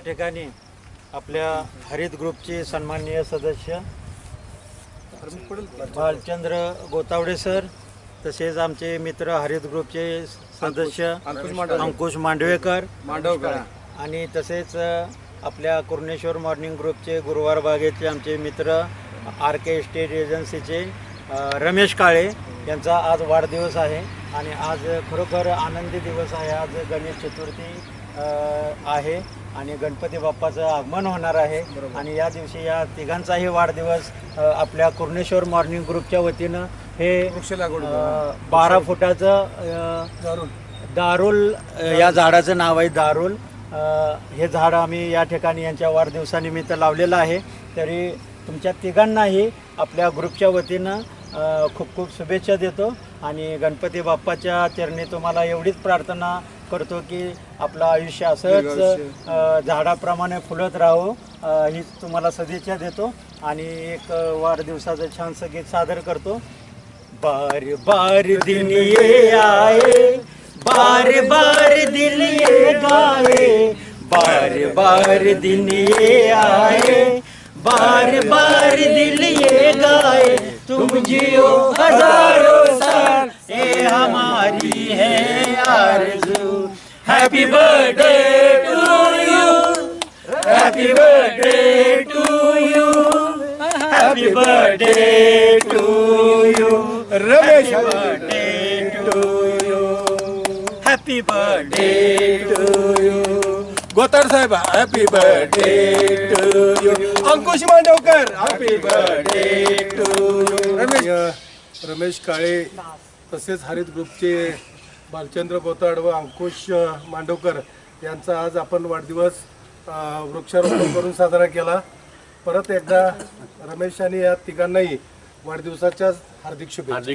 ठिकाणी आपल्या हरित ग्रुपचे सन्माननीय सदस्य भालचंद्र गोतावडे सर तसेच आमचे मित्र हरित ग्रुपचे सदस्य अंकुश मांडवेकर मांडवकर आणि तसेच आपल्या कुर्णेश्वर मॉर्निंग ग्रुपचे गुरुवार बागेचे आमचे मित्र आर के स्टेट एजन्सीचे रमेश काळे यांचा आज वाढदिवस आहे आणि आज खरोखर आनंदी दिवस आहे. आज गणेश चतुर्थी आहे आणि गणपती बाप्पाचं आगमन होणार आहे. आणि या दिवशी या तिघांचाही वाढदिवस आपल्या कुर्णेश्वर मॉर्निंग ग्रुपच्या वतीनं हे वृक्ष लागवड बारा फुटाचं दारुल. अ, या झाडाचं नाव आहे दारुल. हे झाड आम्ही या ठिकाणी यांच्या वाढदिवसानिमित्त लावलेलं आहे. तरी तुमच्या तिघांनाही आपल्या ग्रुपच्या वतीनं खूप खूप शुभेच्छा देतो. आणि गणपती बाप्पाच्या चरणी तुम्हाला एवढीच प्रार्थना करतो की आपलं आयुष्य असंच झाडाप्रमाणे फुलत राहो. हीच तुम्हाला सदिच्छा देतो आणि एक वाढदिवसाचं छानसं गीत सादर करतो. बार बार दिन ये आए बार बार दिल ये गाए बार बार दिन ये आए बार बार दिल ये गाए तुम जियो हजारों happy birthday to you happy birthday to you happy birthday to you Ramesh birthday to you. Happy birthday to you. Gotad Saheb happy birthday to you Ankush Mandavkar happy birthday to you Ramesh Ramesh Kale तसेच हरित ग्रुपचे भालचंद्र गोताड व अंकुश मांडवकर यांचा आज आपण वाढदिवस वृक्षारोपण करून साजरा केला. परत एकदा रमेश आणि या तिघांनाही वाढदिवसाच्या हार्दिक शुभेच्छा.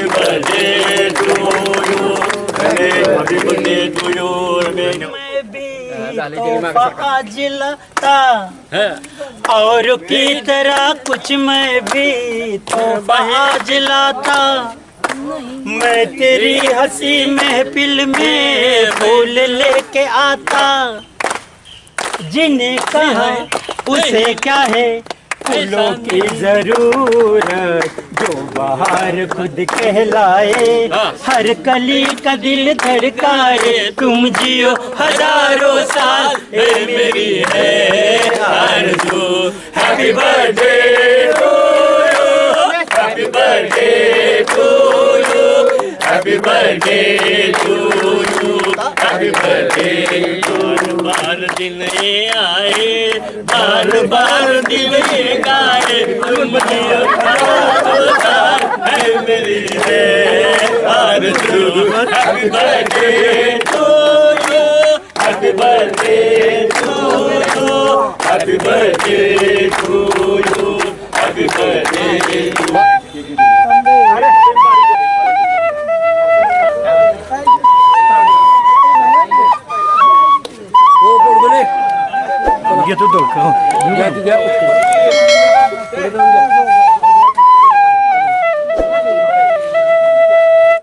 तो और की तरह कुछ मैं भी तो बहा जिलाता। मैं तेरी हँसी महफिल में फूल लेके आता। जिन्हें कहा उसे क्या है? फूलों की ज़रूरत जो बाहर खुद कहलाए हर कली का दिल धड़काए तुम जियो हज़ारों साल ये मेरी है आरज़ू। Happy birthday to you happy birthday to you happy birthday to you happy birthday to बार दिन ये आए बार बार दिन ये गाए तुम जियो हजारों साल है मेरी है आरज़ू happy birthday Get the dog. Get.